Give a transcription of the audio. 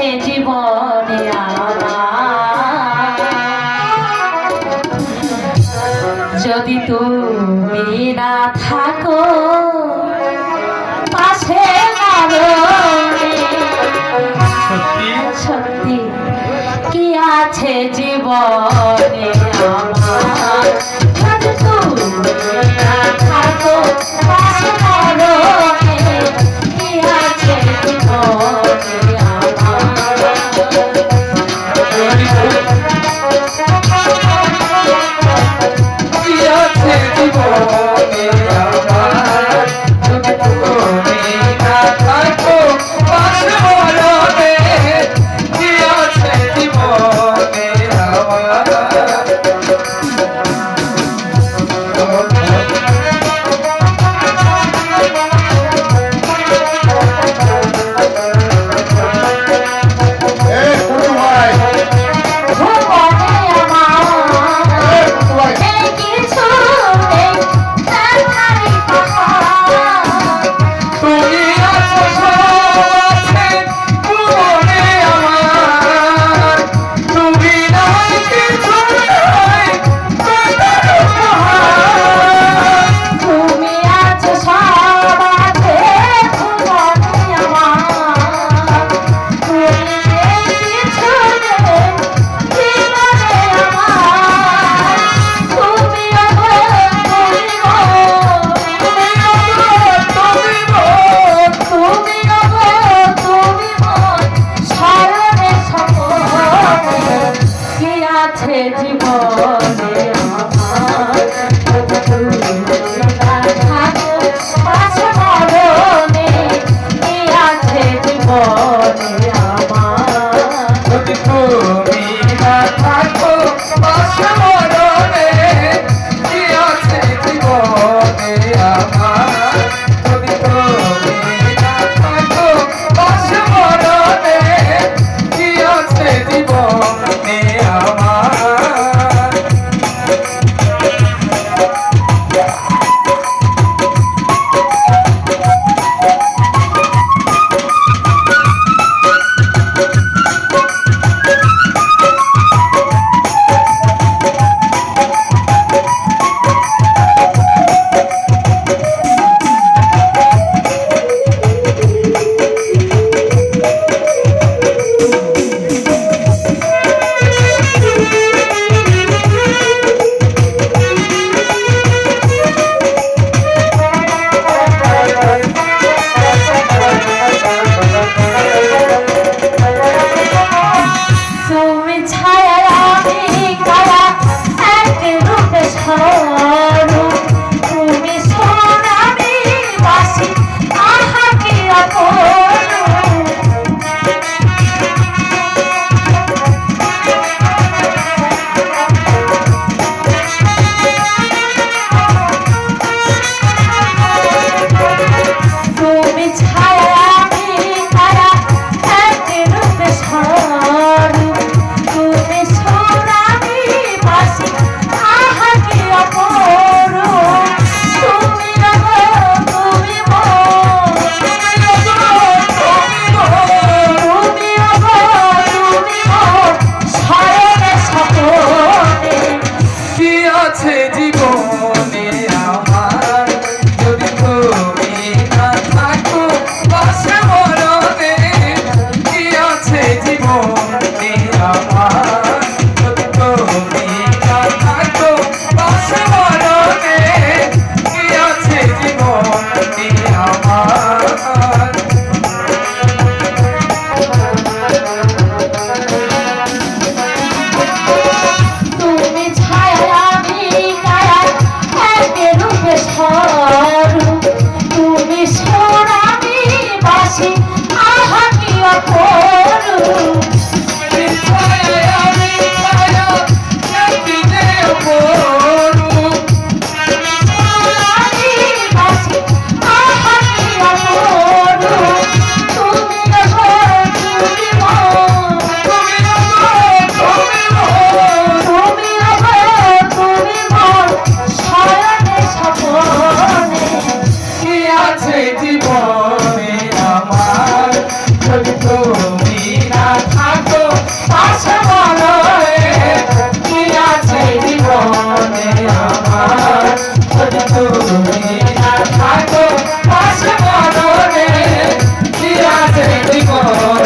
আছে জীবনে আমার যদি তুমি না থাকো পাশে সত্যি? সত্যি কি আছে জীবনে? মালিক করো